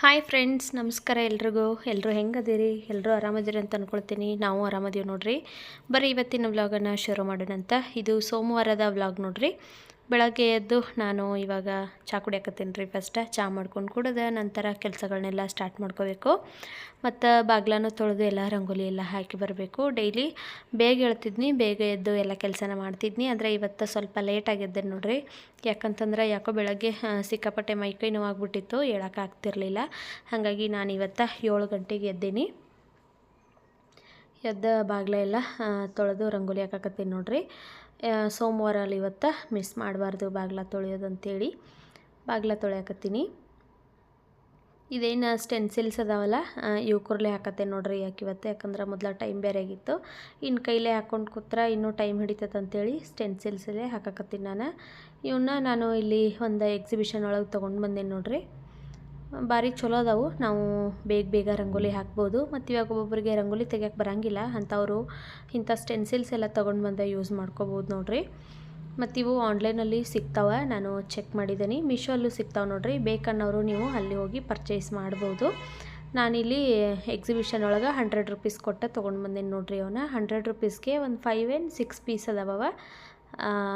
Hi friends ನಮಸ್ಕಾರ ಎಲ್ರಿಗೂ. ಎಲ್ಲರೂ ಹೆಂಗದಿರಿ? ಎಲ್ಲರೂ ಆರಾಮದಿರಿ ಅಂತ ಅಂದ್ಕೊಳ್ತೀನಿ ನಾವು ಆರಾಮದೀವಿ ನೋಡ್ರಿ. ಬರೀ ಇವತ್ತಿನ ವ್ಲಾಗನ್ನು ಶುರು ಮಾಡೋಣ ಅಂತ ಇದು ಸೋಮವಾರದ ವ್ಲಾಗ್ ನೋಡ್ರಿ. ಬೆಳಗ್ಗೆ ಎದ್ದು ನಾನು ಇವಾಗ ಚಹಾ ಕುಡಿಯಾಕತ್ತೀನಿ ರೀ ಫಸ್ಟ್ ಚಹಾ ಮಾಡ್ಕೊಂಡು ಕುಡಿದ ನಂತರ ಕೆಲಸಗಳನ್ನೆಲ್ಲ ಸ್ಟಾರ್ಟ್ ಮಾಡ್ಕೋಬೇಕು. ಮತ್ತು ಬಾಗ್ಲನ್ನು ತೊಳೆದು ಎಲ್ಲ ರಂಗೋಲಿ ಎಲ್ಲ ಹಾಕಿ ಬರಬೇಕು. ಡೈಲಿ ಬೇಗ ಹೇಳ್ತಿದ್ನಿ ಬೇಗ ಎದ್ದು ಎಲ್ಲ ಕೆಲಸನ ಮಾಡ್ತಿದ್ನಿ. ಆದರೆ ಇವತ್ತು ಸ್ವಲ್ಪ ಲೇಟ್ ಆಗಿದ್ದೆ ನೋಡ್ರಿ. ಯಾಕಂತಂದ್ರೆ ಯಾಕೋ ಬೆಳಗ್ಗೆ ಸಿಕ್ಕಾಪಟ್ಟೆ ಮೈಕೈ ನೋವಾಗ್ಬಿಟ್ಟಿತ್ತು ಹೇಳೋಕ್ಕಾಗ್ತಿರ್ಲಿಲ್ಲ ಹಾಗಾಗಿ ನಾನು ಇವತ್ತು ಏಳು ಗಂಟೆಗೆ ಎದ್ದೀನಿ. ಎದ್ದ ಬಾಗ್ಲೆಲ್ಲ ತೊಳೆದು ರಂಗೋಲಿ ಹಾಕಕತ್ತೀನಿ ನೋಡ್ರಿ. ಆ, ಸೋಮವಾರ ಅಲ್ಲಿ ಇವತ್ತು ಮಿಸ್ ಮಾಡಬಾರ್ದು ಬಾಗ್ಲ ತೊಳೆಯೋದು ಅಂತೇಳಿ. ಬಾಗಿಲ ತೊಳೆಯಕತ್ತೀನಿ. ಇದೇನು ಸ್ಟೆನ್ಸಿಲ್ಸ್ ಅದಾವಲ್ಲ ಇವು ಕುರ್ಲೆ ಹಾಕತ್ತೆ ನೋಡ್ರಿ ಯಾಕೆ ಇವತ್ತು? ಯಾಕಂದ್ರೆ ಮೊದಲ ಟೈಮ್ ಬೇರೆ ಆಗಿತ್ತು ಇನ್ನು ಕೈಲೇ ಹಾಕೊಂಡು ಕೂತ್ರ ಇನ್ನೂ ಟೈಮ್ ಹಿಡಿತೈತೆ ಅಂತೇಳಿ ಸ್ಟೆನ್ಸಿಲ್ಸಲ್ಲೇ ಹಾಕಕತ್ತೀನಿ ನಾನು. ಇವನ್ನ ನಾನು ಇಲ್ಲಿ ಒಂದು ಎಕ್ಸಿಬಿಷನ್ ಒಳಗೆ ತೊಗೊಂಡು ಬಂದೇನೆ ನೋಡ್ರಿ. ಭಾರಿ ಚಲೋ ಅದಾವು. ನಾವು ಬೇಗ ಬೇಗ ರಂಗೋಲಿ ಹಾಕ್ಬೋದು. ಮತ್ತು ಇವಾಗ ಒಬ್ಬೊಬ್ಬರಿಗೆ ರಂಗೋಲಿ ತೆಗಿಯೋಕೆ ಬರಂಗಿಲ್ಲ. ಅಂಥವರು ಇಂಥ ಸ್ಟೆನ್ಸಿಲ್ಸ್ ಎಲ್ಲ ತೊಗೊಂಡು ಬಂದ ಯೂಸ್ ಮಾಡ್ಕೋಬೋದು ನೋಡಿರಿ. ಮತ್ತು ಇವು ಆನ್ಲೈನಲ್ಲಿ ಸಿಗ್ತಾವೆ. ನಾನು ಚೆಕ್ ಮಾಡಿದ್ದೀನಿ ಮಿಶೋಲ್ಲೂ ಸಿಗ್ತಾವೆ ನೋಡಿರಿ. ಬೇಕನ್ನೋರು ನೀವು ಅಲ್ಲಿ ಹೋಗಿ ಪರ್ಚೇಸ್ ಮಾಡ್ಬೋದು. ನಾನಿಲ್ಲಿ ಎಕ್ಸಿಬಿಷನ್ ಒಳಗೆ ಹಂಡ್ರೆಡ್ ರುಪೀಸ್ ಕೊಟ್ಟು ತೊಗೊಂಡು ಬಂದೇನಿ ನೋಡಿರಿ ಅವನ್ನ ಹಂಡ್ರೆಡ್ ರುಪೀಸ್ಗೆ ಒಂದು ಫೈವ್ ಆ್ಯಂಡ್ ಸಿಕ್ಸ್ ಪೀಸ್ ಅದಾವ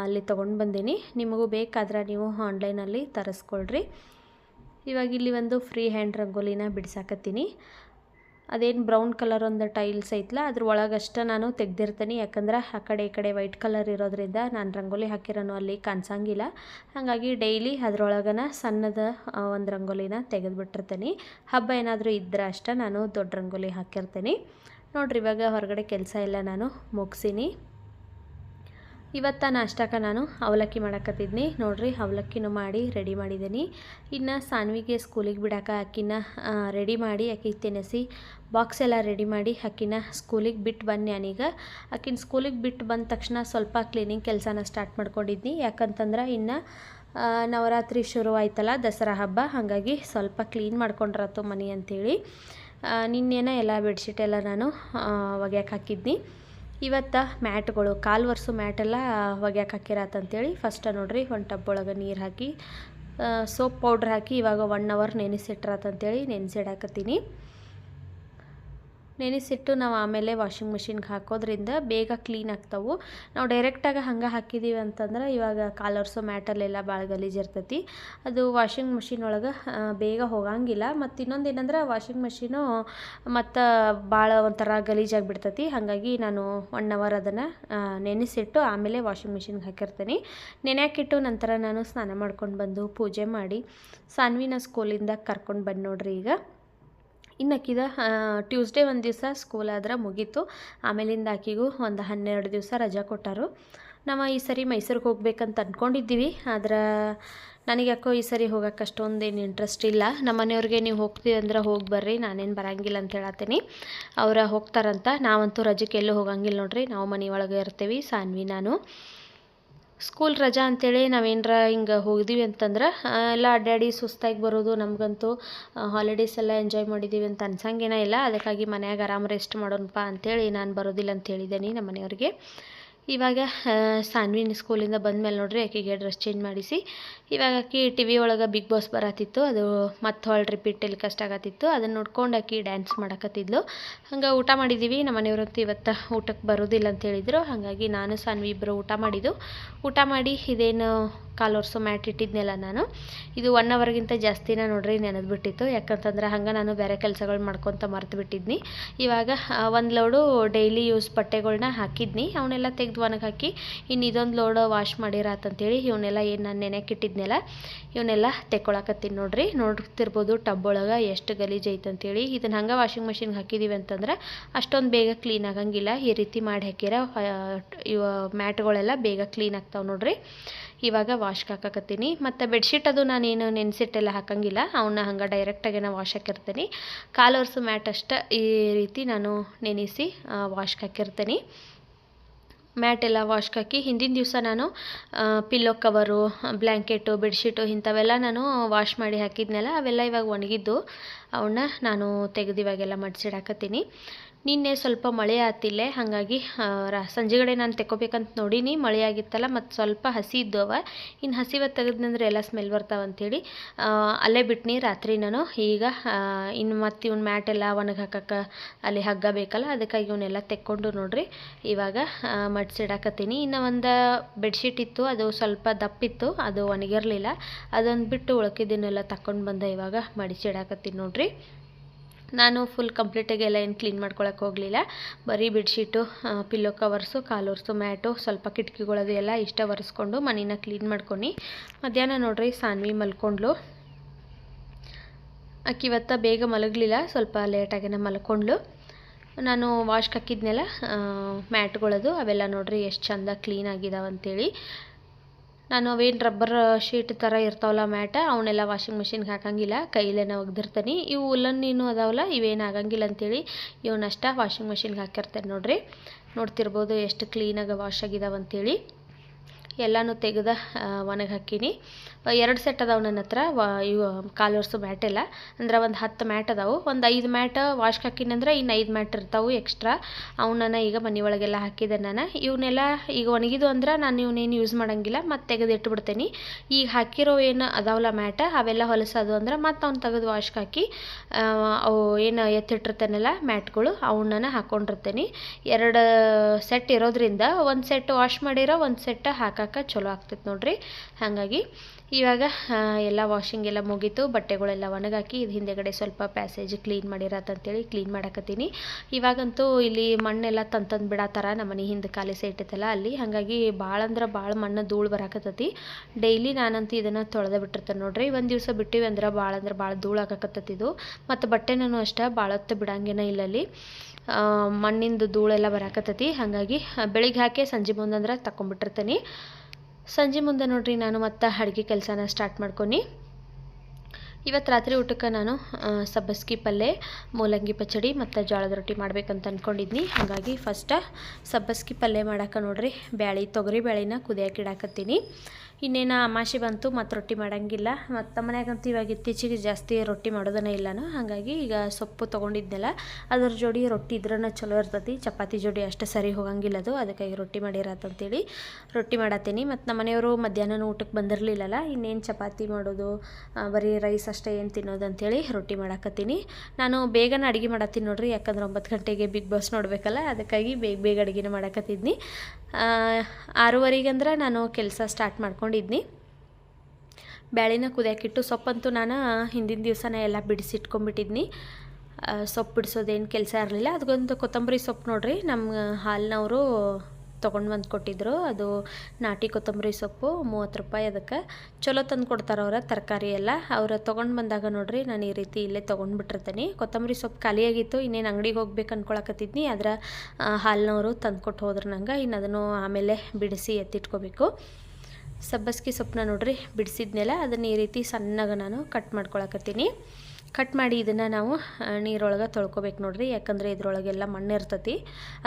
ಅಲ್ಲಿ ತೊಗೊಂಡು ಬಂದೀನಿ. ನಿಮಗೂ ಬೇಕಾದ್ರೆ ನೀವು ಆನ್ಲೈನಲ್ಲಿ ತರಿಸ್ಕೊಳ್ರಿ. ಇವಾಗ ಇಲ್ಲಿ ಒಂದು ಫ್ರೀ ಹ್ಯಾಂಡ್ ರಂಗೋಲಿನ ಬಿಡ್ಸಾಕತ್ತೀನಿ. ಅದೇನು ಬ್ರೌನ್ ಕಲರ್ ಒಂದು ಟೈಲ್ಸ್ ಐತಲ್ಲ ಅದ್ರ ಒಳಗಷ್ಟ ನಾನು ತೆಗ್ದಿರ್ತೀನಿ. ಯಾಕಂದ್ರೆ ಆ ಕಡೆ ಈ ಕಡೆ ವೈಟ್ ಕಲರ್ ಇರೋದ್ರಿಂದ ನಾನು ರಂಗೋಲಿ ಹಾಕಿರೋನು ಅಲ್ಲಿ ಕಾಣಿಸಂಗಿಲ್ಲ. ಹಾಗಾಗಿ ಡೈಲಿ ಅದ್ರೊಳಗನ ಸಣ್ಣದ ಒಂದು ರಂಗೋಲಿನ ತೆಗೆದುಬಿಟ್ಟಿರ್ತೀನಿ. ಹಬ್ಬ ಏನಾದರೂ ಇದ್ದರೆ ಅಷ್ಟೇ ನಾನು ದೊಡ್ಡ ರಂಗೋಲಿ ಹಾಕಿರ್ತೀನಿ. ನೋಡ್ರಿ ಇವಾಗ ಹೊರಗಡೆ ಕೆಲಸ ಎಲ್ಲ ನಾನು ಮುಗಿಸೀನಿ. ಇವತ್ತು ನಾಷ್ಟಕ್ಕೆ ನಾನು ಅವಲಕ್ಕಿ ಮಾಡಕತ್ತಿದ್ನಿ. ನೋಡಿರಿ, ಅವಲಕ್ಕಿನೂ ಮಾಡಿ ರೆಡಿ ಮಾಡಿದ್ದೀನಿ ಇನ್ನು ಸಾನ್ವಿಗೆ ಸ್ಕೂಲಿಗೆ ಬಿಡಕ್ಕೆ ಅಕ್ಕಿನ ರೆಡಿ ಮಾಡಿ ಅಕ್ಕಿ ತಿನ್ನಿಸಿ ಬಾಕ್ಸ್ ಎಲ್ಲ ರೆಡಿ ಮಾಡಿ ಅಕ್ಕಿನ ಸ್ಕೂಲಿಗೆ ಬಿಟ್ಟು ಬನ್ನಿ ನಾನೀಗ. ಅಕ್ಕಿನ ಸ್ಕೂಲಿಗೆ ಬಿಟ್ಟು ಬಂದ ತಕ್ಷಣ ಸ್ವಲ್ಪ ಕ್ಲೀನಿಂಗ್ ಕೆಲಸನ ಸ್ಟಾರ್ಟ್ ಮಾಡ್ಕೊಂಡಿದ್ನಿ. ಯಾಕಂತಂದ್ರೆ ಇನ್ನು ನವರಾತ್ರಿ ಶುರು ಆಯ್ತಲ್ಲ, ದಸರಾ ಹಬ್ಬ, ಹಾಗಾಗಿ ಸ್ವಲ್ಪ ಕ್ಲೀನ್ ಮಾಡ್ಕೊಂಡ್ರತ್ತು ಮನೆ ಅಂಥೇಳಿ ನಿನ್ನೆನ ಎಲ್ಲ ಬೆಡ್ಶೀಟ್ ಎಲ್ಲ ನಾನು ಒಗ್ಯಾಕೆ ಹಾಕಿದ್ನಿ. ಇವತ್ತು ಮ್ಯಾಟ್ಗಳು, ಕಾಲು ವರ್ಷ ಮ್ಯಾಟೆಲ್ಲ ಒಗ್ಯಾಕೆ ಹಾಕಿರತ್ತಂತೇಳಿ ಫಸ್ಟ್ ನೋಡ್ರಿ, ಒಂದು ಟಬ್ ಒಳಗೆ ನೀರು ಹಾಕಿ ಸೋಪ್ ಪೌಡ್ರ್ ಹಾಕಿ ಇವಾಗ ಒನ್ ಅವರ್ ನೆನೆಸಿಟ್ರತ್ತಂತೇಳಿ ನೆನೆಸಿಡಾಕತ್ತೀನಿ. ನೆನೆಸಿಟ್ಟು ನಾವು ಆಮೇಲೆ ವಾಷಿಂಗ್ ಮಿಷಿನ್ಗೆ ಹಾಕೋದ್ರಿಂದ ಬೇಗ ಕ್ಲೀನ್ ಆಗ್ತಾವು. ನಾವು ಡೈರೆಕ್ಟಾಗಿ ಹಂಗೆ ಹಾಕಿದ್ದೀವಿ ಅಂತಂದ್ರೆ ಇವಾಗ ಕಾಲರ್ಸು ಮ್ಯಾಟಲ್ಲೆಲ್ಲ ಭಾಳ ಗಲೀಜು ಇರ್ತೈತಿ. ಅದು ವಾಷಿಂಗ್ ಮಿಷಿನ್ ಒಳಗೆ ಬೇಗ ಹೋಗಂಗಿಲ್ಲ. ಮತ್ತು ಇನ್ನೊಂದು ಏನಂದ್ರೆ ವಾಷಿಂಗ್ ಮಿಷಿನು ಮತ್ತು ಭಾಳ ಒಂಥರ ಗಲೀಜಾಗಿಬಿಡ್ತೈತಿ ಹಾಗಾಗಿ ನಾನು ಒನ್ ಅವರ್ ಅದನ್ನು ನೆನೆಸಿಟ್ಟು ಆಮೇಲೆ ವಾಷಿಂಗ್ ಮಿಷಿನ್ಗೆ ಹಾಕಿರ್ತೀನಿ. ನೆನೆಯಾಕಿಟ್ಟು ನಂತರ ನಾನು ಸ್ನಾನ ಮಾಡ್ಕೊಂಡು ಬಂದು ಪೂಜೆ ಮಾಡಿ. ಸಾನ್ವಿನ ಸ್ಕೂಲಿಂದ ಕರ್ಕೊಂಡು ಬಂದು ನೋಡ್ರಿ ಈಗ. ಇನ್ನು ಆಕಿದ ಟ್ಯೂಸ್ಡೇ ಒಂದು ದಿವಸ ಸ್ಕೂಲ್ ಆದ್ರೆ ಮುಗೀತು. ಆಮೇಲಿಂದ ಆಕಿಗೂ ಒಂದು ಹನ್ನೆರಡು ದಿವಸ ರಜಾ ಕೊಟ್ಟರು. ನಾವು ಈ ಸರಿ ಮೈಸೂರಿಗೆ ಹೋಗ್ಬೇಕಂತ ಅಂದ್ಕೊಂಡಿದ್ದೀವಿ ಆದ್ರೆ ನನಗೆ ಯಾಕೋ ಈ ಸರಿ ಹೋಗೋಕೆ ಅಷ್ಟೊಂದೇನು ಇಂಟ್ರೆಸ್ಟ್ ಇಲ್ಲ. ನಮ್ಮ ಮನೆಯವ್ರಿಗೆ ನೀವು ಹೋಗ್ತೀವಿ ಅಂದ್ರೆ ಹೋಗಿ ಬರ್ರಿ, ನಾನೇನು ಬರಂಗಿಲ್ಲ ಅಂತ ಹೇಳತ್ತೀನಿ ಅವ್ರು ಹೋಗ್ತಾರಂತ, ನಾವಂತೂ ರಜಕ್ಕೆ ಎಲ್ಲೂ ಹೋಗಂಗಿಲ್ಲ ನೋಡ್ರಿ. ನಾವು ಮನೆ ಒಳಗೆ ಇರ್ತೀವಿ, ಸಾನ್ವಿ ನಾನು. ಸ್ಕೂಲ್ ರಜಾ ಅಂತೇಳಿ ನಾವೇನರ ಹಿಂಗೆ ಹೋಗಿದ್ದೀವಿ ಅಂತಂದ್ರೆ ಎಲ್ಲ ಅಡ್ಡಾಡಿ ಸುಸ್ತಾಗಿ ಬರೋದು ನಮಗಂತೂ ಹಾಲಿಡೇಸ್ ಎಲ್ಲ ಎಂಜಾಯ್ ಮಾಡಿದ್ದೀವಿ ಅಂತ ಅನ್ಸಂಗೇನ ಇಲ್ಲ. ಅದಕ್ಕಾಗಿ ಮನ್ಯಾಗ ಆರಾಮ ರೆಸ್ಟ್ ಮಾಡೋಣಪ್ಪ ಅಂತೇಳಿ ನಾನು ಬರೋದಿಲ್ಲ ಅಂತ ಹೇಳಿದ್ದೀನಿ ನಮ್ಮ ಮನೆಯವ್ರಿಗೆ ಇವಾಗ ಸಾನ್ವಿನ್ ಸ್ಕೂಲಿಂದ ಬಂದಮೇಲೆ ನೋಡ್ರಿ ಆಕೆಗೆ ಡ್ರೆಸ್ ಚೇಂಜ್ ಮಾಡಿಸಿ. ಇವಾಗ ಆಕೆ ಟಿ ವಿ ಒಳಗೆ ಬಿಗ್ ಬಾಸ್ ಬರತ್ತಿತ್ತು. ಅದು ಮತ್ತೆ ಹೊಳ್ ರಿಪೀಟ್ ಟೆಲಿಕಾಸ್ಟ್ ಆಗತ್ತಿತ್ತು. ಅದನ್ನು ನೋಡ್ಕೊಂಡು ಆಕೆ ಡ್ಯಾನ್ಸ್ ಮಾಡಕತ್ತಿದ್ಲು. ಹಂಗೆ ಊಟ ಮಾಡಿದ್ದೀವಿ ನಮ್ಮ ಮನೆಯವ್ರಂತೂ ಇವತ್ತು ಊಟಕ್ಕೆ ಬರೋದಿಲ್ಲ ಅಂತ ಹೇಳಿದರು. ಹಾಗಾಗಿ ನಾನು ಸಾನ್ವಿ ಇಬ್ಬರು ಊಟ ಮಾಡಿದ್ದು. ಊಟ ಮಾಡಿ ಇದೇನು ಕಾಲು ವರ್ಷ ಮ್ಯಾಟ್ ಇಟ್ಟಿದ್ನಲ್ಲ ನಾನು. ಇದು ಒನ್ ಅವರ್ಗಿಂತ ಜಾಸ್ತಿನ ನೋಡ್ರಿ ನೆನೆದ್ಬಿಟ್ಟಿತ್ತು ಯಾಕಂತಂದ್ರೆ ಹಂಗೆ ನಾನು ಬೇರೆ ಕೆಲಸಗಳು ಮಾಡ್ಕೊತ ಮರ್ತು ಬಿಟ್ಟಿದ್ನಿ. ಇವಾಗ ಒಂದು ಲೋಡು ಡೈಲಿ ಯೂಸ್ ಬಟ್ಟೆಗಳನ್ನ ಹಾಕಿದ್ನಿ. ಅವನ್ನೆಲ್ಲ ತೆಗೆದು ಒಣಗಿ ಹಾಕಿ, ಇನ್ನು ಇದೊಂದು ಲೋಡ್ ವಾಶ್ ಮಾಡಿರತ್ತಂತೇಳಿ ಇವನ್ನೆಲ್ಲ ಏನು ನಾನು ನೆನೆಯಕ್ಕೆ ಇಟ್ಟಿದ್ನೆಲ್ಲ ಇವನ್ನೆಲ್ಲ ತೆಕ್ಕೊಳಕತ್ತೀನಿ ನೋಡ್ರಿ. ನೋಡ್ತಿರ್ಬೋದು ಟಬ್ ಒಳಗೆ ಎಷ್ಟು ಗಲೀಜು ಐತೆ ಅಂತೇಳಿ ಇದನ್ನು ಹಂಗೆ ವಾಷಿಂಗ್ ಮಷಿನ್ಗೆ ಹಾಕಿದ್ದೀವಿ ಅಂತಂದ್ರೆ, ಅಷ್ಟೊಂದು ಬೇಗ ಕ್ಲೀನ್ ಆಗಂಗಿಲ್ಲ. ಈ ರೀತಿ ಮಾಡಿ ಹಾಕಿರ ಇವ ಮ್ಯಾಟ್ಗಳೆಲ್ಲ ಬೇಗ ಕ್ಲೀನ್ ಆಗ್ತಾವೆ ನೋಡ್ರಿ. ಇವಾಗ ವಾಶ್ಗೆ ಹಾಕಕತ್ತೀನಿ. ಮತ್ತು ಬೆಡ್ಶೀಟ್ ಅದು ನಾನೇನು ನೆನೆಸಿಟ್ಟೆಲ್ಲ ಹಾಕಂಗಿಲ್ಲ. ಅವನ್ನ ಹಂಗೆ ಡೈರೆಕ್ಟಾಗಿ ನಾನು ವಾಶ್ ಹಾಕಿರ್ತೀನಿ. ಕಾಲು ಒರೆಸು ಮ್ಯಾಟ್ ಅಷ್ಟೇ ಈ ರೀತಿ ನಾನು ನೆನೆಸಿ ವಾಶ್ಗೆ ಹಾಕಿರ್ತೀನಿ. ಮ್ಯಾಟ್ ಎಲ್ಲ ವಾಶ್ ಹಾಕಿ ಹಿಂದಿನ ದಿವಸ ನಾನು ಪಿಲ್ಲೋ ಕವರು ಬ್ಲ್ಯಾಂಕೆಟು ಬೆಡ್ಶೀಟು ಇಂಥವೆಲ್ಲ ನಾನು ವಾಶ್ ಮಾಡಿ ಹಾಕಿದ್ನಲ್ಲ, ಅವೆಲ್ಲ ಇವಾಗ ಒಣಗಿದ್ದು, ಅವನ್ನ ನಾನು ತೆಗೆದು ಇವಾಗೆಲ್ಲ ಮಡ್ಸಿಡಾಕತ್ತೀನಿ. ನಿನ್ನೆ ಸ್ವಲ್ಪ ಮಳೆ ಆತಿಲ್ಲ ಹಾಗಾಗಿ ಸಂಜೆಗಡೆ ನಾನು ತೆಕ್ಕೋಬೇಕಂತ ನೋಡೀನಿ. ಮಳೆ ಆಗಿತ್ತಲ್ಲ ಮತ್ತು ಸ್ವಲ್ಪ ಹಸಿ ಇದ್ದವ. ಇನ್ನು ಹಸಿವ ತೆಗೆದ್ನಂದ್ರೆ ಎಲ್ಲ ಸ್ಮೆಲ್ ಬರ್ತಾವ ಅಂಥೇಳಿ ಆ, ಅಲ್ಲೇ ಬಿಟ್ನಿ ರಾತ್ರಿ ನಾನು ಈಗ ಇನ್ನು ಮತ್ತು ಇವ್ನ ಮ್ಯಾಟ್ ಎಲ್ಲ ಒಣಗಿ ಹಾಕಕ್ಕೆ ಅಲ್ಲಿ ಹಗ್ಗ ಬೇಕಲ್ಲ ಅದಕ್ಕಾಗಿ ಇವನ್ನೆಲ್ಲ ತೆಕ್ಕೊಂಡು ನೋಡ್ರಿ. ಇವಾಗ ಮಡ್ಸಿ ಮಡ್ಸಿಡಾಕತ್ತೀನಿ ಇನ್ನು ಒಂದು ಬೆಡ್ಶೀಟ್ ಇತ್ತು ಅದು ಸ್ವಲ್ಪ ದಪ್ಪಿತ್ತು ಅದು ಒಣಗಿರಲಿಲ್ಲ. ಅದೊಂದು ಬಿಟ್ಟು ಉಳ್ಕಿದ್ದನ್ನೆಲ್ಲ ತಕ್ಕೊಂಡು ಬಂದ ಇವಾಗ ಮಡಿಸಿಡಾಕತ್ತೀನಿ ನೋಡ್ರಿ. ನಾನು ಫುಲ್ ಕಂಪ್ಲೀಟಾಗಿ ಎಲ್ಲ ಏನು ಕ್ಲೀನ್ ಮಾಡ್ಕೊಳಕ್ಕೆ ಹೋಗಲಿಲ್ಲ. ಬರೀ ಬೆಡ್ಶೀಟು ಪಿಲ್ಲೋ ಕವರ್ಸು ಕಾಲೋರ್ಸು ಮ್ಯಾಟು, ಸ್ವಲ್ಪ ಕಿಟಕಿಗಳದು ಎಲ್ಲ ಇಷ್ಟ ಒರೆಸ್ಕೊಂಡು ಮನೇನ ಕ್ಲೀನ್ ಮಾಡ್ಕೊಂಡು ಮಧ್ಯಾಹ್ನ ನೋಡ್ರಿ ಸಾನ್ವಿ ಮಲ್ಕೊಂಡ್ಲು. ಆಕೆ ಇವತ್ತು ಬೇಗ ಮಲಗಲಿಲ್ಲ, ಸ್ವಲ್ಪ ಲೇಟಾಗೇನೆ ಮಲ್ಕೊಂಡ್ಲು. ನಾನು ವಾಶ್ಗೆ ಹಾಕಿದ್ನೆಲ್ಲ ಮ್ಯಾಟ್ಗಳದು, ಅವೆಲ್ಲ ನೋಡ್ರಿ ಎಷ್ಟು ಚಂದ ಕ್ಲೀನ್ ಆಗಿದಾವೆ ಅಂತೇಳಿ ನಾನು ಅವೇನು ರಬ್ಬರ್ ಶೀಟ್ ಥರ ಇರ್ತಾವಲ್ಲ ಮ್ಯಾಟ ಅವನ್ನೆಲ್ಲ ವಾಷಿಂಗ್ ಮಿಷಿನ್ಗೆ ಹಾಕಂಗಿಲ್ಲ, ಕೈಲೇನ ಒಗ್ದಿರ್ತೀನಿ. ಇವು ಉಲ್ಲನ್ನೇನು ಅದಾವಲ್ಲ, ಇವೇನು ಆಗಂಗಿಲ್ಲ ಅಂತೇಳಿ ಇವನ್ನಷ್ಟ ವಾಷಿಂಗ್ ಮಿಷಿನ್ಗೆ ಹಾಕಿರ್ತೇನೆ ನೋಡಿರಿ. ನೋಡ್ತಿರ್ಬೋದು ಎಷ್ಟು ಕ್ಲೀನಾಗಿ ವಾಶ್ ಆಗಿದಾವೆ ಅಂತೇಳಿ. ಎಲ್ಲನೂ ತೆಗೆದ ಒಣಗಿ ಹಾಕೀನಿ. ಎರಡು ಸೆಟ್ ಅದಾವೆ ನನ್ನ ಹತ್ರ ಇವು ಕಾಲರ್ಸು ಮ್ಯಾಟ್ ಎಲ್ಲ. ಅಂದ್ರೆ ಒಂದು ಹತ್ತು ಮ್ಯಾಟ್ ಅದಾವೆ. ಒಂದು ಐದು ಮ್ಯಾಟ್ ವಾಶ್ಗೆ ಹಾಕಿನಿ ಅಂದ್ರೆ ಇನ್ನು ಐದು ಮ್ಯಾಟ್ ಇರ್ತಾವೆ ಎಕ್ಸ್ಟ್ರಾ. ಅವನ್ನ ಈಗ ಮನೆ ಒಳಗೆಲ್ಲ ಹಾಕಿದೆ ನಾನು. ಇವನ್ನೆಲ್ಲ ಈಗ ಒಣಗಿದು ಅಂದ್ರೆ ನಾನು ಇವನ್ನೇನು ಯೂಸ್ ಮಾಡೋಂಗಿಲ್ಲ, ಮತ್ತು ತೆಗೆದು ಇಟ್ಬಿಡ್ತೀನಿ. ಈಗ ಹಾಕಿರೋ ಏನು ಅದಾವಲ್ಲ ಮ್ಯಾಟ, ಅವೆಲ್ಲ ಹೊಲಸೋದು ಅಂದ್ರೆ ಮತ್ತು ಅವ್ನು ತೆಗೆದು ವಾಶ್ಗೆ ಹಾಕಿ ಅವು ಏನು ಎತ್ತಿಟ್ಟಿರ್ತಾನಲ್ಲ ಮ್ಯಾಟ್ಗಳು ಅವನ್ನ ಹಾಕ್ಕೊಂಡಿರ್ತೀನಿ ಎರಡು ಸೆಟ್ ಇರೋದ್ರಿಂದ ಒಂದು ಸೆಟ್ ವಾಶ್ ಮಾಡಿರೋ ಒಂದು ಸೆಟ್ ಹಾಕಕ್ಕೆ ಚಲೋ ಆಗ್ತೈತೆ ನೋಡ್ರಿ. ಹಾಗಾಗಿ ಇವಾಗ ಎಲ್ಲ ವಾಷಿಂಗ್ ಎಲ್ಲ ಮುಗೀತು ಬಟ್ಟೆಗಳೆಲ್ಲ ಒಣಗಾಕಿ ಇದು ಹಿಂದೆಗಡೆ ಸ್ವಲ್ಪ ಪ್ಯಾಸೇಜ್ ಕ್ಲೀನ್ ಮಾಡಿರತ್ತಂತೇಳಿ ಕ್ಲೀನ್ ಮಾಡಕತ್ತೀನಿ. ಇವಾಗಂತೂ ಇಲ್ಲಿ ಮಣ್ಣೆಲ್ಲ ತಂತಂದು ಬಿಡತ್ತಾರ ನಮ್ಮ ಮನೆ ಹಿಂದೆ ಖಾಲಿ ಸೈಟೈತಲ್ಲ ಅಲ್ಲಿ. ಹಾಗಾಗಿ ಭಾಳ ಅಂದ್ರೆ ಭಾಳ ಮಣ್ಣು ಧೂಳು ಬರಾಕತ್ತೈತಿ. ಡೈಲಿ ನಾನಂತೂ ಇದನ್ನು ತೊಳೆದ ಬಿಟ್ಟಿರ್ತೇನೆ ನೋಡ್ರಿ. ಒಂದು ದಿವಸ ಬಿಟ್ಟಿವಿ ಅಂದ್ರೆ ಭಾಳ ಅಂದ್ರೆ ಭಾಳ ಧೂಳು ಆಗಾಕತ್ತೈತಿದು ಮತ್ತು ಬಟ್ಟೆನೂ ಅಷ್ಟೇ ಭಾಳ ಹೊತ್ತು ಬಿಡಂಗೇನ ಇಲ್ಲ ಅಲ್ಲಿ. ಆ, ಮಣ್ಣಿಂದು ಧೂಳೆಲ್ಲ ಬರಾಕತ್ತೈತಿ. ಹಾಗಾಗಿ ಬೆಳಿಗ್ಗೆ ಹಾಕಿ ಸಂಜೆ ಮುಂದಂದ್ರೆ ತಗೊಂಬಿಟ್ಟಿರ್ತೀನಿ ಸಂಜೆ ಮುಂದೆ ನೋಡ್ರಿ, ನಾನು ಮತ್ತೆ ಅಡುಗೆ ಕೆಲಸನ ಸ್ಟಾರ್ಟ್ ಮಾಡ್ಕೊನಿ. ಇವತ್ತು ರಾತ್ರಿ ಊಟಕ್ಕೆ ನಾನು ಸಬ್ಬಸ್ಗಿ ಪಲ್ಯ ಮೂಲಂಗಿ ಪಚಡಿ ಮತ್ತು ಜೋಳದ ರೊಟ್ಟಿ ಮಾಡ್ಬೇಕಂತ ಅಂದ್ಕೊಂಡಿದ್ನಿ ಹಾಗಾಗಿ ಫಸ್ಟ ಸಬ್ಬಸ್ಗಿ ಪಲ್ಯ ಮಾಡೋಕೆ ನೋಡ್ರಿ, ಬ್ಯಾಳಿ ತೊಗರಿ ಬ್ಯಾಳಿನ ಕುದಿಯೋಕೆ ಇಡಾಕತ್ತೀನಿ. ಇನ್ನೇನು ಅಮಾಸೆ ಬಂತು ಮತ್ತು ರೊಟ್ಟಿ ಮಾಡಂಗಿಲ್ಲ. ಮತ್ತು ಮನೆಯಾಗಂತೂ ಇವಾಗ ಇತ್ತೀಚೆಗೆ ಜಾಸ್ತಿ ರೊಟ್ಟಿ ಮಾಡೋದನ್ನ ಇಲ್ಲನು. ಹಾಗಾಗಿ ಈಗ ಸೊಪ್ಪು ತೊಗೊಂಡಿದ್ನಲ್ಲ ಅದ್ರ ಜೋಡಿ ರೊಟ್ಟಿ ಇದ್ರನ್ನ ಚಲೋ ಇರ್ತೈತಿ. ಚಪಾತಿ ಜೋಡಿ ಅಷ್ಟು ಸರಿ ಹೋಗಂಗಿಲ್ಲ ಅದು. ಅದಕ್ಕಾಗಿ ರೊಟ್ಟಿ ಮಾಡಿರತ್ತಂತೇಳಿ ರೊಟ್ಟಿ ಮಾಡತ್ತೀನಿ ಮತ್ತು ನಮ್ಮ ಮನೆಯವರು ಮಧ್ಯಾಹ್ನ ಊಟಕ್ಕೆ ಬಂದಿರಲಿಲ್ಲಲ್ಲ ಇನ್ನೇನು ಚಪಾತಿ ಮಾಡೋದು ಬರೀ ರೈಸ್ ಅಷ್ಟೇ ಏನು ತಿನ್ನೋದು ಅಂತೇಳಿ ರೊಟ್ಟಿ ಮಾಡಾಕತ್ತೀನಿ. ನಾನು ಬೇಗನೆ ಅಡುಗೆ ಮಾಡತ್ತೀನಿ ನೋಡ್ರಿ ಯಾಕಂದ್ರೆ ಒಂಬತ್ತು ಗಂಟೆಗೆ ಬಿಗ್ ಬಾಸ್ ನೋಡಬೇಕಲ್ಲ ಅದಕ್ಕಾಗಿ ಬೇಗ ಬೇಗ ಅಡುಗೆನ ಮಾಡಾಕತ್ತಿದ್ನಿ. ಆ, ಆರೂವರೆಗೆ ಅಂದ್ರೆ ನಾನು ಕೆಲಸ ಸ್ಟಾರ್ಟ್ ಮಾಡ್ಕೊಂಡಿದ್ನಿ. ಬ್ಯಾಳಿನ ಕುದಿಯಾಕಿಟ್ಟು ಸೊಪ್ಪಂತೂ ನಾನು ಹಿಂದಿನ ದಿವಸನೇ ಎಲ್ಲ ಬಿಡಿಸಿಟ್ಕೊಂಡ್ಬಿಟ್ಟಿದ್ನಿ ಸೊಪ್ಪು ಬಿಡಿಸೋದೇನು ಕೆಲಸ ಇರಲಿಲ್ಲ. ಅದಕ್ಕೊಂದು ಕೊತ್ತಂಬರಿ ಸೊಪ್ಪು ನೋಡ್ರಿ, ನಮ್ಮ ಹಾಲಿನವರು ತೊಗೊಂಡು ಬಂದು ಕೊಟ್ಟಿದ್ರು. ಅದು ನಾಟಿ ಕೊತ್ತಂಬರಿ ಸೊಪ್ಪು ಮೂವತ್ತು ರೂಪಾಯಿ ಅದಕ್ಕೆ. ಚಲೋ ತಂದು ಕೊಡ್ತಾರೆ ಅವರ ತರಕಾರಿ ಎಲ್ಲ. ಅವ್ರು ತೊಗೊಂಡು ಬಂದಾಗ ನೋಡ್ರಿ ನಾನು ಈ ರೀತಿ ಇಲ್ಲೇ ತೊಗೊಂಡು ಬಿಟ್ಟಿರ್ತೀನಿ. ಕೊತ್ತಂಬರಿ ಸೊಪ್ಪು ಖಾಲಿಯಾಗಿತ್ತು. ಇನ್ನೇನು ಅಂಗಡಿಗೆ ಹೋಗ್ಬೇಕು ಅಂದ್ಕೊಳಕತ್ತಿದ್ನಿ ಅದರ ಹಾಲಿನವರು ತಂದು ಕೊಟ್ಟು ಹೋದ್ರೆ ನಂಗೆ. ಇನ್ನು ಅದನ್ನು ಆಮೇಲೆ ಬಿಡಿಸಿ ಎತ್ತಿಟ್ಕೋಬೇಕು. ಸಬ್ಬಸ್ಗೆ ಸೊಪ್ಪನ್ನ ನೋಡ್ರಿ ಬಿಡಿಸಿದ್ನೆಲ್ಲ. ಅದನ್ನು ಈ ರೀತಿ ಸಣ್ಣಗೆ ನಾನು ಕಟ್ ಮಾಡ್ಕೊಳಕತ್ತೀನಿ. ಕಟ್ ಮಾಡಿ ಇದನ್ನು ನಾವು ನೀರೊಳಗೆ ತೊಳ್ಕೊಬೇಕು ನೋಡ್ರಿ. ಯಾಕಂದರೆ ಇದ್ರೊಳಗೆಲ್ಲ ಮಣ್ಣು ಇರ್ತತಿ.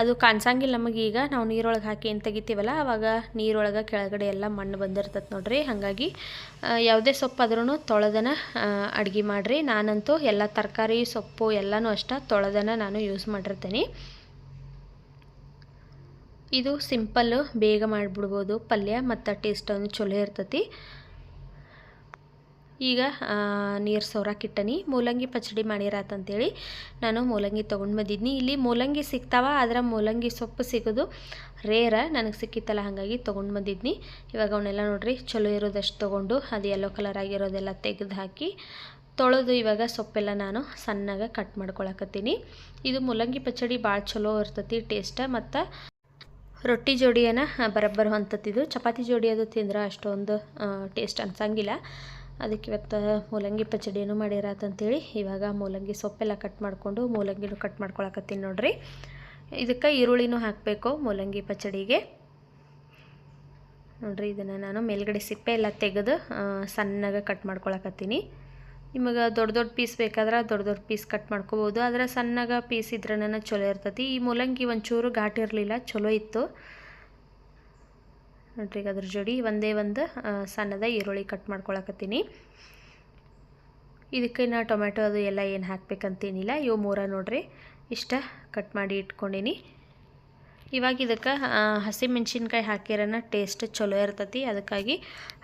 ಅದು ಕಾಣಿಸಂಗಿಲ್ಲ ನಮಗೆ ಈಗ. ನಾವು ನೀರೊಳಗೆ ಹಾಕಿ ಏನು ತೆಗಿತೀವಲ್ಲ ಆವಾಗ ನೀರೊಳಗೆ ಕೆಳಗಡೆ ಎಲ್ಲ ಮಣ್ಣು ಬಂದಿರ್ತೈತೆ ನೋಡ್ರಿ. ಹಾಗಾಗಿ ಯಾವುದೇ ಸೊಪ್ಪು ಆದ್ರೂ ತೊಳೆದನ ಅಡುಗೆ ಮಾಡಿರಿ. ನಾನಂತೂ ಎಲ್ಲ ತರಕಾರಿ, ಸೊಪ್ಪು ಎಲ್ಲನೂ ಅಷ್ಟೇ ತೊಳೆದನ ನಾನು ಯೂಸ್ ಮಾಡಿರ್ತೀನಿ. ಇದು ಸಿಂಪಲ್ಲು, ಬೇಗ ಮಾಡಿಬಿಡ್ಬೋದು. ಪಲ್ಯ ಮತ್ತು ಟೇಸ್ಟ್ ಚಲೋ ಇರ್ತೈತಿ. ಈಗ ನೀರು ಸೋರಾಕಿಟ್ಟನಿ ಮೂಲಂಗಿ ಪಚಡಿ ಮಾಡಿರಾತಂತೇಳಿ ನಾನು ಮೂಲಂಗಿ ತೊಗೊಂಡು ಬಂದಿದ್ನಿ. ಇಲ್ಲಿ ಮೂಲಂಗಿ ಸಿಗ್ತಾವ, ಆದರೆ ಮೂಲಂಗಿ ಸೊಪ್ಪು ಸಿಗೋದು ರೇರ ನನಗೆ ಸಿಕ್ಕಿತ್ತಲ್ಲ, ಹಾಗಾಗಿ ತೊಗೊಂಡು ಬಂದಿದ್ನಿ. ಇವಾಗ ಅವನ್ನೆಲ್ಲ ನೋಡ್ರಿ, ಚಲೋ ಇರೋದಷ್ಟು ತೊಗೊಂಡು ಅದು ಯೆಲ್ಲೋ ಕಲರ್ ಆಗಿರೋದೆಲ್ಲ ತೆಗೆದು ಹಾಕಿ ತೊಳೆದು ಇವಾಗ ಸೊಪ್ಪೆಲ್ಲ ನಾನು ಸಣ್ಣಗೆ ಕಟ್ ಮಾಡ್ಕೊಳಕತ್ತೀನಿ. ಇದು ಮೂಲಂಗಿ ಪಚಡಿ ಭಾಳ ಚಲೋ ಇರ್ತತಿ, ಟೇಸ್ಟ ಮತ್ತು ರೊಟ್ಟಿ ಜೋಡಿಯನ್ನು ಬರಬ್ಬರುವಂಥದ್ದು ಚಪಾತಿ ಜೋಡಿ ಅದು ತಿಂದ್ರೆ ಅಷ್ಟೊಂದು ಟೇಸ್ಟ್ ಅನ್ಸಂಗಿಲ್ಲ. ಅದಕ್ಕೆ ಇವತ್ತು ಮೂಲಂಗಿ ಪಚಡಿಯನ್ನು ಮಾಡಿರತ್ತಂತೇಳಿ ಇವಾಗ ಮೂಲಂಗಿ ಸೊಪ್ಪೆಲ್ಲ ಕಟ್ ಮಾಡಿಕೊಂಡು ಮೂಲಂಗಿನೂ ಕಟ್ ಮಾಡ್ಕೊಳಕತ್ತೀನಿ ನೋಡ್ರಿ. ಇದಕ್ಕೆ ಈರುಳ್ಳಿನೂ ಹಾಕಬೇಕು ಮೂಲಂಗಿ ಪಚಡಿಗೆ. ನೋಡ್ರಿ ಇದನ್ನು ನಾನು ಮೇಲ್ಗಡೆ ಸಿಪ್ಪೆ ಎಲ್ಲ ತೆಗೆದು ಸಣ್ಣಗೆ ಕಟ್ ಮಾಡ್ಕೊಳಕತ್ತೀನಿ. ನಿಮಗೆ ದೊಡ್ಡ ದೊಡ್ಡ ಪೀಸ್ ಬೇಕಾದ್ರೆ ದೊಡ್ಡ ದೊಡ್ಡ ಪೀಸ್ ಕಟ್ ಮಾಡ್ಕೋಬೋದು. ಆದರೆ ಸಣ್ಣಗೆ ಪೀಸ್ ಇದ್ರೆ ನನ್ನ ಚಲೋ ಇರ್ತೈತಿ. ಈ ಮೂಲಂಗಿ ಒಂಚೂರು ಘಾಟ್ ಇರಲಿಲ್ಲ, ಚಲೋ ಇತ್ತು. ನೋಡ್ರಿ ಈಗ ಅದ್ರ ಜೋಡಿ ಒಂದೇ ಒಂದು ಸಣ್ಣದ ಈರುಳ್ಳಿ ಕಟ್ ಮಾಡ್ಕೊಳಕತ್ತೀನಿ. ಇದಕ್ಕೆ ನಾ ಟೊಮೆಟೊ ಅದು ಎಲ್ಲ ಏನು ಹಾಕ್ಬೇಕಂತೇನಿಲ್ಲ ಇವು ಮೂರ ನೋಡ್ರಿ. ಇಷ್ಟ ಕಟ್ ಮಾಡಿ ಇಟ್ಕೊಂಡಿನಿ. ಇವಾಗ ಇದಕ್ಕೆ ಹಸಿಮೆಣ್ಸಿನ್ಕಾಯಿ ಹಾಕಿರೋನ ಟೇಸ್ಟ್ ಚಲೋ ಇರ್ತೈತಿ. ಅದಕ್ಕಾಗಿ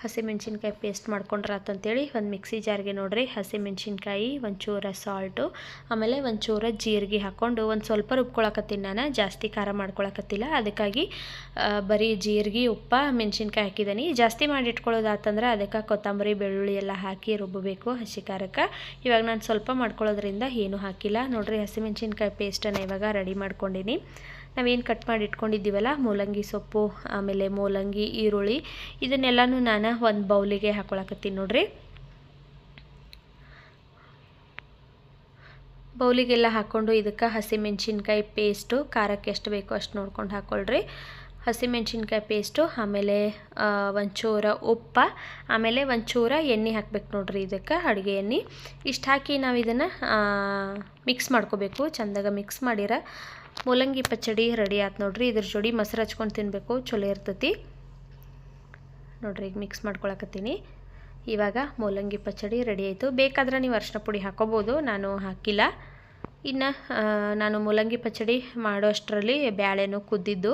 ಹಸಿಮೆಣ್ಸಿನ್ಕಾಯಿ ಪೇಸ್ಟ್ ಮಾಡ್ಕೊಂಡ್ರಾತಂತೇಳಿ ಒಂದು ಮಿಕ್ಸಿ ಜಾರ್ಗೆ ನೋಡ್ರಿ. ಹಸಿಮೆಣ್ಸಿನ್ಕಾಯಿ, ಒಂಚೂರ ಸಾಲ್ಟು ಆಮೇಲೆ ಒಂಚೂರ ಜೀರಿಗೆ ಹಾಕ್ಕೊಂಡು ಒಂದು ಸ್ವಲ್ಪ ರುಬ್ಕೊಳಕತ್ತೀನಿ ನಾನು. ಜಾಸ್ತಿ ಖಾರ ಮಾಡ್ಕೊಳಕತ್ತಿಲ್ಲ. ಅದಕ್ಕಾಗಿ ಬರೀ ಜೀರಿಗೆ, ಉಪ್ಪ, ಮೆಣಸಿನ್ಕಾಯಿ ಹಾಕಿದ್ದೀನಿ ಜಾಸ್ತಿ ಮಾಡಿ ಇಟ್ಕೊಳ್ಳೋದಾತಂದ್ರೆ ಅದಕ್ಕೆ ಕೊತ್ತಂಬರಿ, ಬೆಳ್ಳುಳ್ಳಿ ಎಲ್ಲ ಹಾಕಿ ರುಬ್ಬಬೇಕು ಹಸಿ ಖಾರಕ್ಕೆ. ಇವಾಗ ನಾನು ಸ್ವಲ್ಪ ಮಾಡ್ಕೊಳ್ಳೋದ್ರಿಂದ ಏನೂ ಹಾಕಿಲ್ಲ. ನೋಡ್ರಿ, ಹಸಿಮೆಣ್ಸಿನ್ಕಾಯಿ ಪೇಸ್ಟನ್ನು ಇವಾಗ ರೆಡಿ ಮಾಡ್ಕೊಂಡಿನಿ. ನಾವೇನು ಕಟ್ ಮಾಡಿ ಇಟ್ಕೊಂಡಿದ್ದೀವಲ್ಲ? ಮೂಲಂಗಿ ಸೊಪ್ಪು, ಆಮೇಲೆ ಮೂಲಂಗಿ, ಈರುಳ್ಳಿ, ಇದನ್ನೆಲ್ಲನೂ ನಾನು ಒಂದು ಬೌಲಿಗೆ ಹಾಕೊಳಕತ್ತೀನಿ ನೋಡ್ರಿ. ಬೌಲಿಗೆಲ್ಲ ಹಾಕ್ಕೊಂಡು ಇದಕ್ಕೆ ಹಸಿಮೆಣ್ಸಿನ್ಕಾಯಿ ಪೇಸ್ಟು ಖಾರಕ್ಕೆ ಎಷ್ಟು ಬೇಕೋ ಅಷ್ಟು ನೋಡ್ಕೊಂಡು ಹಾಕ್ಕೊಳ್ರಿ ಹಸಿಮೆಣ್ಸಿನ್ಕಾಯಿ ಪೇಸ್ಟು ಆಮೇಲೆ ಒಂಚೂರ ಉಪ್ಪ, ಆಮೇಲೆ ಒಂಚೂರ ಎಣ್ಣೆ ಹಾಕ್ಬೇಕು ನೋಡ್ರಿ ಇದಕ್ಕೆ, ಅಡುಗೆ ಎಣ್ಣೆ. ಇಷ್ಟು ಹಾಕಿ ನಾವು ಇದನ್ನು ಮಿಕ್ಸ್ ಮಾಡ್ಕೋಬೇಕು. ಚಂದಾಗ ಮಿಕ್ಸ್ ಮಾಡಿರ ಮೂಲಂಗಿ ಪಚ್ಚಡಿ ರೆಡಿ ಆಯ್ತು ನೋಡ್ರಿ. ಇದ್ರ ಜೋಡಿ ಮೊಸರು ಹಚ್ಕೊಂಡು ತಿನ್ನಬೇಕು ಚಲೋ ಇರ್ತೈತಿ. ನೋಡ್ರಿ, ಈಗ ಮಿಕ್ಸ್ ಮಾಡ್ಕೊಳಕತ್ತೀನಿ. ಇವಾಗ ಮೂಲಂಗಿ ಪಚ್ಚಡಿ ರೆಡಿ ಆಯಿತು. ಬೇಕಾದ್ರೆ ನೀವು ಅರ್ಶಿನ ಪುಡಿ ಹಾಕೋಬೋದು. ನಾನು ಹಾಕಿಲ್ಲ. ಇನ್ನು ನಾನು ಮೂಲಂಗಿ ಪಚ್ಚಡಿ ಮಾಡೋ ಅಷ್ಟರಲ್ಲಿ ಬ್ಯಾಳೆನೂ ಕುದ್ದಿದ್ದು.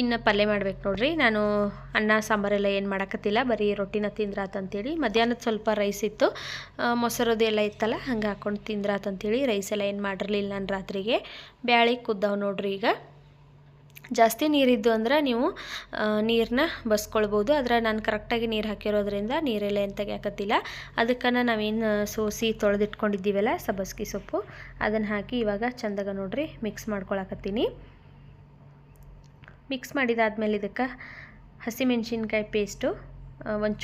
ಇನ್ನು ಪಲ್ಯ ಮಾಡ್ಬೇಕು ನೋಡ್ರಿ. ನಾನು ಅನ್ನ ಸಾಂಬಾರೆಲ್ಲ ಏನು ಮಾಡಕತ್ತಿಲ್ಲ. ಬರೀ ರೊಟ್ಟಿನ ತಿಂದ್ರಾತಂತೇಳಿ ಮಧ್ಯಾಹ್ನದ ಸ್ವಲ್ಪ ರೈಸ್ ಇತ್ತು. ಮೊಸರದು ಎಲ್ಲ ಇತ್ತಲ್ಲ, ಹಂಗೆ ಹಾಕ್ಕೊಂಡು ತಿಂದ್ರಾತಂತೇಳಿ ರೈಸ್ ಎಲ್ಲ ಏನು ಮಾಡಿರಲಿಲ್ಲ ನಾನು ರಾತ್ರಿಗೆ. ಬ್ಯಾಳಿ ಕುದ್ದಾವೆ ನೋಡ್ರಿ ಈಗ. ಜಾಸ್ತಿ ನೀರಿದ್ದು ಅಂದ್ರೆ ನೀವು ನೀರನ್ನ ಬಸ್ಕೊಳ್ಬೋದು. ಆದರೆ ನಾನು ಕರೆಕ್ಟಾಗಿ ನೀರು ಹಾಕಿರೋದ್ರಿಂದ ನೀರೆಲ್ಲ ಏನು ತೆಗಿಯಾಕತ್ತಿಲ್ಲ. ಅದಕ್ಕೆ ನಾವೇನು ಸೋಸಿ ತೊಳೆದಿಟ್ಕೊಂಡಿದ್ದೀವಲ್ಲ, ಸಬ್ಬಸ್ಗಿ ಸೊಪ್ಪು, ಅದನ್ನು ಹಾಕಿ ಇವಾಗ ಚಂದಾಗ ನೋಡ್ರಿ ಮಿಕ್ಸ್ ಮಾಡ್ಕೊಳಕತ್ತೀನಿ. ಮಿಕ್ಸ್ ಮಾಡಿದಾದ್ಮೇಲೆ ಇದಕ್ಕೆ ಹಸಿಮೆಣ್ಸಿನ್ಕಾಯಿ ಪೇಸ್ಟು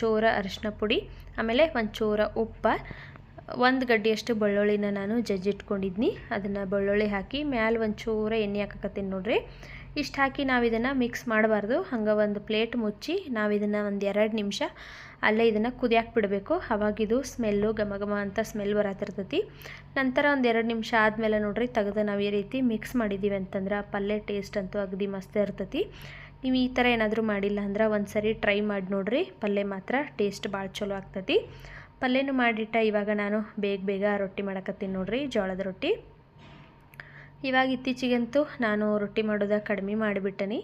ಚೂರ ಅರಶಿನ ಪುಡಿ, ಆಮೇಲೆ ಒಂಚೂರ ಉಪ್ಪು, ಒಂದು ಗಡ್ಡಿಯಷ್ಟು ಬೆಳ್ಳುಳ್ಳಿನ ನಾನು ಜಜ್ಜಿಟ್ಕೊಂಡಿದ್ನಿ. ಅದನ್ನು ಬೆಳ್ಳುಳ್ಳಿ ಹಾಕಿ ಮ್ಯಾಲೆ ಒಂಚೂರ ಎಣ್ಣೆ ಹಾಕಕತ್ತೀನಿ ನೋಡ್ರಿ. ಇಷ್ಟು ಹಾಕಿ ನಾವು ಇದನ್ನು ಮಿಕ್ಸ್ ಮಾಡಬಾರ್ದು. ಹಂಗೆ ಒಂದು ಪ್ಲೇಟ್ ಮುಚ್ಚಿ ನಾವು ಇದನ್ನು ಒಂದು ಎರಡು ನಿಮಿಷ ಅಲ್ಲೇ ಇದನ್ನು ಕುದಿಯಾಕೆ ಬಿಡಬೇಕು. ಅವಾಗಿದು ಸ್ಮೆಲ್ಲು ಘಮ ಘಮ ಅಂತ ಸ್ಮೆಲ್ ಬರತಿರ್ತೈತಿ ನಂತರ ಒಂದು ಎರಡು ನಿಮಿಷ ಆದಮೇಲೆ ನೋಡ್ರಿ ತೆಗೆದು ನಾವು ಈ ರೀತಿ ಮಿಕ್ಸ್ ಮಾಡಿದ್ದೀವಿ ಅಂತಂದ್ರೆ ಪಲ್ಯ ಟೇಸ್ಟ್ ಅಂತೂ ಅಗದಿ ಮಸ್ತ್ ಇರ್ತೈತಿ. ನೀವು ಈ ಥರ ಏನಾದರೂ ಮಾಡಿಲ್ಲ ಅಂದ್ರೆ ಒಂದು ಸರಿ ಟ್ರೈ ಮಾಡಿ ನೋಡ್ರಿ. ಪಲ್ಯ ಮಾತ್ರ ಟೇಸ್ಟ್ ಭಾಳ ಚಲೋ ಆಗ್ತೈತಿ. ಪಲ್ಯನೂ ಮಾಡಿಟ್ಟ ಇವಾಗ ನಾನು ಬೇಗ ಬೇಗ ರೊಟ್ಟಿ ಮಾಡಕತ್ತೀನಿ ನೋಡ್ರಿ, ಜೋಳದ ರೊಟ್ಟಿ. ಇವಾಗ ಇತ್ತೀಚೆಗಂತೂ ನಾನು ರೊಟ್ಟಿ ಮಾಡೋದ ಕಡಿಮೆ ಮಾಡಿಬಿಟ್ಟನಿ.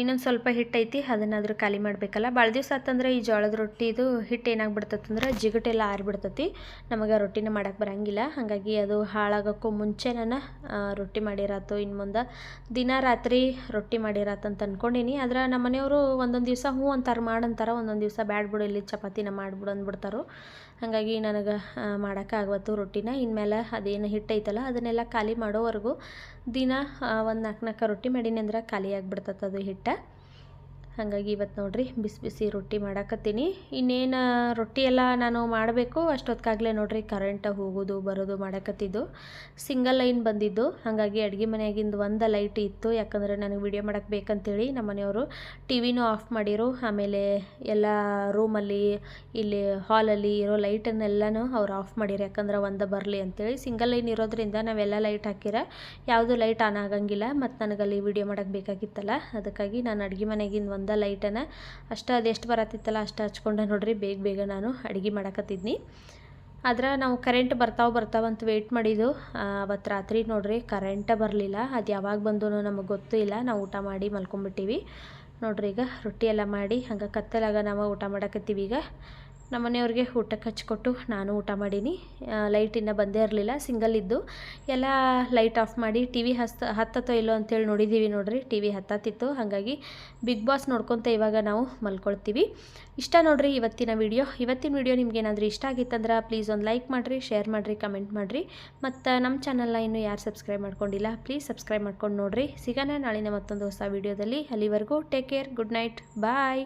ಇನ್ನೊಂದು ಸ್ವಲ್ಪ ಹಿಟ್ಟೈತಿ, ಅದನ್ನಾದರೂ ಖಾಲಿ ಮಾಡಬೇಕಲ್ಲ. ಭಾಳ ದಿವಸ ಆತಂದ್ರೆ ಈ ಜೋಳದ ರೊಟ್ಟಿದು ಹಿಟ್ಟು ಏನಾಗ್ಬಿಡ್ತೈತಂದ್ರೆ ಜಿಗಟೆಲ್ಲ ಆರಿಬಿಡ್ತತಿ. ನಮಗೆ ರೊಟ್ಟಿನ ಮಾಡಕ್ಕೆ ಬರೋಂಗಿಲ್ಲ. ಹಾಗಾಗಿ ಅದು ಹಾಳಾಗೋಕ್ಕೂ ಮುಂಚೆ ನಾನು ರೊಟ್ಟಿ ಮಾಡಿರಾತು. ಇನ್ನು ಮುಂದೆ ದಿನ ರಾತ್ರಿ ರೊಟ್ಟಿ ಮಾಡಿರತ್ತಂತ ಅಂದ್ಕೊಂಡೀನಿ ಆದ್ರೆ ನಮ್ಮ ಮನೆಯವರು ಒಂದೊಂದು ದಿವಸ ಹ್ಞೂ ಅಂತಾರೆ ಮಾಡಂತಾರೆ ಒಂದೊಂದು ದಿವಸ ಬ್ಯಾಡ್ ಬಿಡು, ಇಲ್ಲಿ ಚಪಾತಿನ ಮಾಡಿಬಿಡು ಅಂದ್ಬಿಡ್ತಾರೋ. ಹಾಗಾಗಿ ನನಗೆ ಮಾಡೋಕ್ಕಾಗವತ್ತು ರೊಟ್ಟಿನ. ಇನ್ಮೇಲೆ ಅದೇನು ಹಿಟ್ಟೈತಲ್ಲ, ಅದನ್ನೆಲ್ಲ ಖಾಲಿ ಮಾಡೋವರೆಗೂ ದಿನ ಒಂದು ನಾಲ್ಕು ನಾಲ್ಕು ರೊಟ್ಟಿ ಮಾಡೀನಿ ಅಂದ್ರೆ ಖಾಲಿ ಆಗಿಬಿಡ್ತದೆ ಅದು ಹಿಟ್ಟು. ಹಾಗಾಗಿ ಇವತ್ತು ನೋಡ್ರಿ ಬಿಸಿ ಬಿಸಿ ರೊಟ್ಟಿ ಮಾಡಾಕತ್ತೀನಿ. ಇನ್ನೇನು ರೊಟ್ಟಿ ಎಲ್ಲ ನಾನು ಮಾಡಬೇಕು ಅಷ್ಟೊತ್ತಿಗಾಗಲೇ ನೋಡ್ರಿ ಕರೆಂಟ್ ಹೋಗೋದು ಬರೋದು ಮಾಡಕತ್ತಿದ್ದು. ಸಿಂಗಲ್ ಲೈನ್ ಬಂದಿದ್ದು, ಹಾಗಾಗಿ ಅಡುಗೆ ಮನೆಯಾಗಿಂದು ಒಂದು ಲೈಟ್ ಇತ್ತು. ಯಾಕಂದರೆ ನನಗೆ ವಿಡಿಯೋ ಮಾಡಕ್ಕೆ ಬೇಕಂತೇಳಿ ನಮ್ಮ ಮನೆಯವರು ಟಿ ವಿನೂ ಆಫ್ ಮಾಡಿರು. ಆಮೇಲೆ ಎಲ್ಲ ರೂಮಲ್ಲಿ ಇಲ್ಲಿ ಹಾಲಲ್ಲಿ ಇರೋ ಲೈಟನ್ನೆಲ್ಲನೂ ಅವ್ರು ಆಫ್ ಮಾಡಿರು. ಯಾಕಂದ್ರೆ ಒಂದು ಬರಲಿ ಅಂತೇಳಿ. ಸಿಂಗಲ್ ಲೈನ್ ಇರೋದ್ರಿಂದ ನಾವೆಲ್ಲ ಲೈಟ್ ಹಾಕಿರ, ಯಾವುದು ಲೈಟ್ ಆನ್ ಆಗಂಗಿಲ್ಲ. ಮತ್ತು ನನಗಲ್ಲಿ ವಿಡಿಯೋ ಮಾಡಕ್ಕೆ ಬೇಕಾಗಿತ್ತಲ್ಲ, ಅದಕ್ಕಾಗಿ ನಾನು ಅಡುಗೆ ಮನೆಗಿಂದ ಒಂದು ಲೈಟನ್ನು ಅಷ್ಟು ಅದೆಷ್ಟು ಬರತ್ತಿತ್ತಲ್ಲ ಅಷ್ಟು ಹಚ್ಕೊಂಡೆ ನೋಡ್ರಿ. ಬೇಗ ಬೇಗ ನಾನು ಅಡುಗೆ ಮಾಡಕತ್ತಿದ್ನಿ. ಆದ್ರೆ ನಾವು ಕರೆಂಟ್ ಬರ್ತಾವ ಬರ್ತಾವ ಅಂತ ವೇಟ್ ಮಾಡಿದ್ದು. ಅವತ್ತು ರಾತ್ರಿ ನೋಡ್ರಿ ಕರೆಂಟ ಬರಲಿಲ್ಲ. ಅದು ಯಾವಾಗ ಬಂದು ನಮಗೆ ಗೊತ್ತೂ ಇಲ್ಲ. ನಾವು ಊಟ ಮಾಡಿ ಮಲ್ಕೊಂಬಿಟ್ಟಿವಿ ನೋಡ್ರಿ ಈಗ ರೊಟ್ಟಿ ಎಲ್ಲ ಮಾಡಿ ಹಂಗೆ ಕತ್ತಲಾಗ ನಾವು ಊಟ ಮಾಡಕತ್ತೀವಿ ಈಗ. ನಮ್ಮ ಮನೆಯವ್ರಿಗೆ ಊಟಕ್ಕೆ ಹಚ್ಕೊಟ್ಟು ನಾನು ಊಟ ಮಾಡೀನಿ. ಲೈಟ್ ಇನ್ನೂ ಬಂದೇ ಇರಲಿಲ್ಲ ಸಿಂಗಲ್ ಇದ್ದು. ಎಲ್ಲ ಲೈಟ್ ಆಫ್ ಮಾಡಿ ಟಿ ವಿ ಹಸ್ತ, ಹತ್ತತ್ತೋ ಇಲ್ಲೋ ಅಂತೇಳಿ ನೋಡಿದ್ದೀವಿ ನೋಡ್ರಿ ಟಿ ವಿ ಹತ್ತತ್ತಿತ್ತು. ಹಾಗಾಗಿ ಬಿಗ್ ಬಾಸ್ ನೋಡ್ಕೊತ ಇವಾಗ ನಾವು ಮಲ್ಕೊಳ್ತೀವಿ. ಇಷ್ಟ ನೋಡ್ರಿ ಇವತ್ತಿನ ವಿಡಿಯೋ ಇವತ್ತಿನ ವಿಡಿಯೋ ನಿಮ್ಗೆ ಏನಾದರೂ ಇಷ್ಟ ಆಗಿತ್ತಂದ್ರೆ ಪ್ಲೀಸ್ ಒಂದು ಲೈಕ್ ಮಾಡಿರಿ ಶೇರ್ ಮಾಡಿರಿ ಕಮೆಂಟ್ ಮಾಡಿರಿ. ಮತ್ತು ನಮ್ಮ ಚಾನಲ್ನ ಇನ್ನೂ ಯಾರು ಸಬ್ಸ್ಕ್ರೈಬ್ ಮಾಡ್ಕೊಂಡಿಲ್ಲ ಪ್ಲೀಸ್ ಸಬ್ಸ್ಕ್ರೈಬ್ ಮಾಡ್ಕೊಂಡು ನೋಡಿರಿ. ಸಿಗೋಣ ನಾಳಿನ ಮತ್ತೊಂದು ಹೊಸ ವೀಡಿಯೋದಲ್ಲಿ ಅಲ್ಲಿವರೆಗೂ take care good night bye